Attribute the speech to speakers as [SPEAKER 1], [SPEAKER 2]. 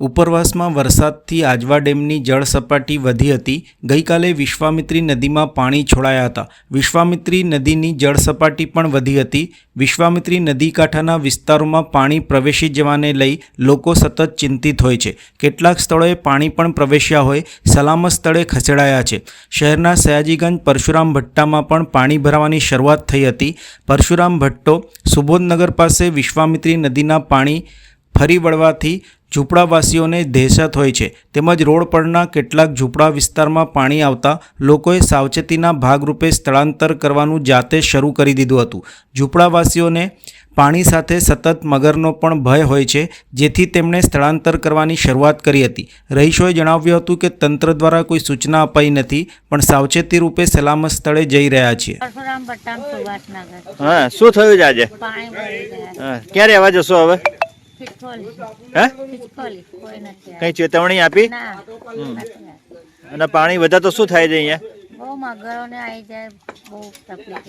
[SPEAKER 1] ઉપરવાસમાં વરસાદથી આજવા ડેમની જળ સપાટી વધી હતી. ગઈકાલે વિશ્વામિત્રી નદીમાં પાણી છોડાયા હતા. વિશ્વામિત્રી નદીની જળ સપાટી પણ વધી હતી. વિશ્વામિત્રી નદી કાંઠાના વિસ્તારોમાં પાણી પ્રવેશી જવાને લઈ લોકો સતત ચિંતિત હોય છે. કેટલાક સ્થળોએ પાણી પણ પ્રવેશ્યા હોય, સલામત સ્થળે ખસેડાયા છે. શહેરના સયાજીગંજ પરશુરામ ભટ્ટામાં પણ પાણી ભરાવાની શરૂઆત થઈ હતી. પરશુરામ ભટ્ટો સુબોધનગર પાસે વિશ્વામિત્રી નદીના પાણી ફરી વળવાથી ઝૂંપડાવાસીઓને દહેશત હોય છે. તેમજ રોડ પરના કેટલાક ઝૂંપડા વિસ્તારમાં પાણી આવતા લોકોએ સાવચેતીના ભાગરૂપે સ્થળાંતર કરવાનું જાતે શરૂ કરી દીધું હતું. ઝૂંપડાવાસીઓને પાણી સાથે સતત મગરનો પણ ભય હોય છે જેથી તેમણે સ્થળાંતર કરવાની શરૂઆત કરી હતી. રહીશોએ જણાવ્યું હતું કે તંત્ર દ્વારા કોઈ સૂચના અપાઈ નથી પણ સાવચેતી રૂપે સલામત સ્થળે જઈ રહ્યા છીએ.
[SPEAKER 2] હા શું થયું આજે? ક્યારે રહેવા જશો હવે? હે?
[SPEAKER 3] કઈ
[SPEAKER 2] ચેતવણી આપી. અને પાણી વધારે તો શું થાય છે અહીંયા?
[SPEAKER 3] બહુ મગરોને આવી જાય બહુ તકલીફ